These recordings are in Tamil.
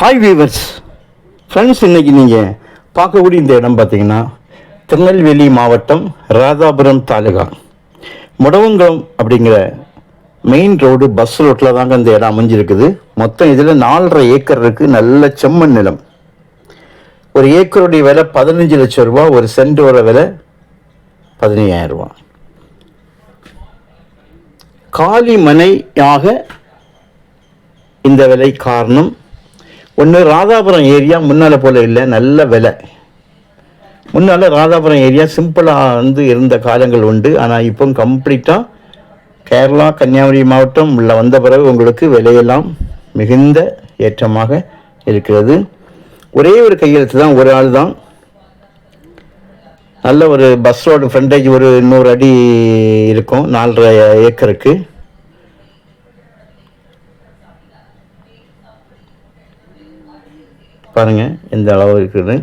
ஹாய் வீவர்ஸ் ஃப்ரெண்ட்ஸ் இன்னைக்கு நீங்கள் பார்க்கக்கூடிய இந்த இடம் பார்த்தீங்கன்னா திருநெல்வேலி மாவட்டம் ராதாபுரம் தாலுகா. முடவங்குளம் அப்படிங்கிற மெயின் ரோடு பஸ் ரோட்டில் தாங்க இந்த இடம் அமைஞ்சிருக்குது. மொத்தம் இதில் நாலரை ஏக்கர் இருக்குது நல்ல செம்மண் நிலம். ஒரு ஏக்கருடைய விலை பதினஞ்சு லட்சம் ரூபா ஒரு சென்டோட விலை பதினையாயிரம் ரூபா. காலி மனையாக இந்த விலை காரணம் ஒன்று ராதாபுரம் ஏரியா முன்னால் போல் இல்லை நல்ல விலை. முன்னால் ராதாபுரம் ஏரியா சிம்பிளாக வந்து இருந்த காலங்கள் உண்டு. ஆனால் இப்போ கம்ப்ளீட்டாக கேரளா கன்னியாகுமரி மாவட்டம் உள்ள வந்த பிறகு உங்களுக்கு விலையெல்லாம் மிகுந்த ஏற்றமாக இருக்கிறது. ஒரே ஒரு கையெழுத்து தான் ஒரு ஆள் தான். நல்ல ஒரு பஸ் ரோடு ஃப்ரண்டேஜ் ஒரு நூறு அடி இருக்கும் நாலரை ஏக்கருக்கு. பாருங்கள் எந்த அளவு இருக்குது.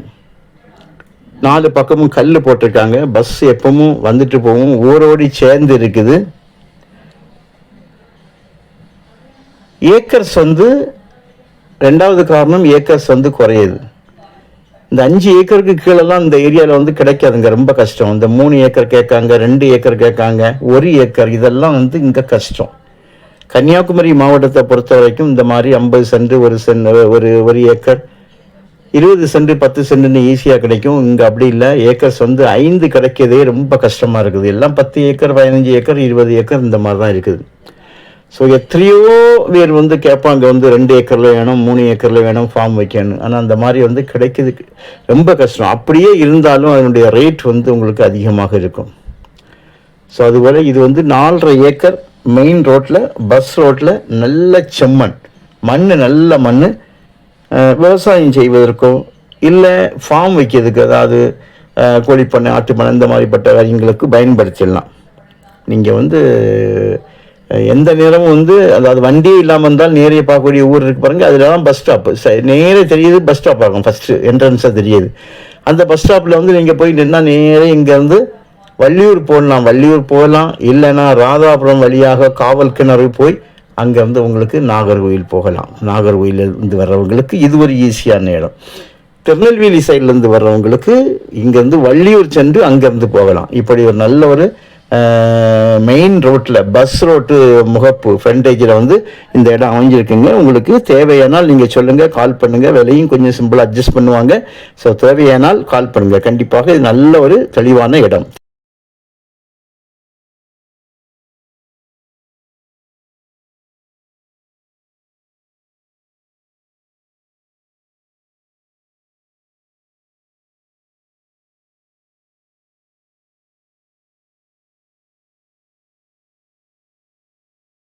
நாலு பக்கமும் கல் போட்டிருக்காங்க. பஸ் எப்பவும் வந்துட்டு போகும் ஊரோடி சேர்ந்து இருக்குது. ஏக்கர்ஸ் வந்து ரெண்டாவது காரணம் ஏக்கர்ஸ் வந்து குறையுது. இந்த அஞ்சு ஏக்கருக்கு கீழெல்லாம் இந்த ஏரியாவில் வந்து கிடைக்காதுங்க. ரொம்ப கஷ்டம். இந்த மூணு ஏக்கர் கேட்காங்க ரெண்டு ஏக்கர் கேட்காங்க ஒரு ஏக்கர் இதெல்லாம் வந்து இங்கே கஷ்டம். கன்னியாகுமரி மாவட்டத்தை பொறுத்த வரைக்கும் இந்த மாதிரி ஐம்பது சென்ட் ஒரு சென் ஒரு ஒரு ஏக்கர் இருபது சென்ட் பத்து சென்ட்னு ஈஸியாக கிடைக்கும். இங்கே அப்படி இல்லை. ஏக்கர்ஸ் வந்து ஐந்து கிடைக்கிறதே ரொம்ப கஷ்டமாக இருக்குது. எல்லாம் பத்து ஏக்கர் பதினஞ்சு ஏக்கர் இருபது ஏக்கர் இந்த மாதிரி தான் இருக்குது. ஸோ எத்தனையோ பேர் வந்து கேட்பாங்க வந்து ரெண்டு ஏக்கரில் வேணும் மூணு ஏக்கரில் வேணும் ஃபார்ம் வைக்கணும் ஆனால் அந்த மாதிரி வந்து கிடைக்கிறது ரொம்ப கஷ்டம். அப்படியே இருந்தாலும் அதனுடைய ரேட் வந்து உங்களுக்கு அதிகமாக இருக்கும். ஸோ அதுபோல் இது வந்து நாலரை ஏக்கர் மெயின் ரோட்டில் பஸ் ரோட்டில் நல்ல செம்மண். மண் நல்ல மண் விவசாயம் செய்வதற்கோ இல்லை ஃபார்ம் வைக்கிறதுக்கு அதாவது கோழிப்பண்ணை ஆட்டுப்பண்ணை இந்த மாதிரிப்பட்ட காரியங்களுக்கு பயன்படுத்திடலாம். நீங்கள் வந்து எந்த நேரமும் வந்து அதாவது வண்டியே இல்லாமல் இருந்தால் நேரே பார்க்கக்கூடிய ஊர் இருக்கு பாருங்கள் அதில் தான் பஸ் ஸ்டாப் நேரே தெரியுது பஸ் ஸ்டாப் ஆகும் ஃபஸ்ட்டு என்ட்ரன்ஸாக தெரியுது. அந்த பஸ் ஸ்டாப்பில் வந்து நீங்கள் போய் நின்னால் நேரே இங்கேருந்து வள்ளியூர் போடலாம். வள்ளியூர் போகலாம். இல்லைன்னா ராதாபுரம் வழியாக காவல் கிணறு போய் அங்கே வந்து உங்களுக்கு நாகர்கோயில் போகலாம். நாகர்கோயிலேருந்து வர்றவங்களுக்கு இது ஒரு ஈஸியான இடம். திருநெல்வேலி சைட்லேருந்து வர்றவங்களுக்கு இங்கேருந்து வள்ளியூர் சென்று அங்கேருந்து போகலாம். இப்படி ஒரு நல்ல ஒரு மெயின் ரோட்டில் பஸ் ரோட்டு முகப்பு ஃப்ரண்டேஜில் வந்து இந்த இடம் அமைஞ்சிருக்குங்க. உங்களுக்கு தேவையானால் நீங்கள் சொல்லுங்கள் கால் பண்ணுங்கள் விலையும் கொஞ்சம் சிம்பிளாக அட்ஜஸ்ட் பண்ணுவாங்க. ஸோ தேவையானால் கால் பண்ணுங்கள் கண்டிப்பாக இது நல்ல ஒரு தெளிவான இடம்.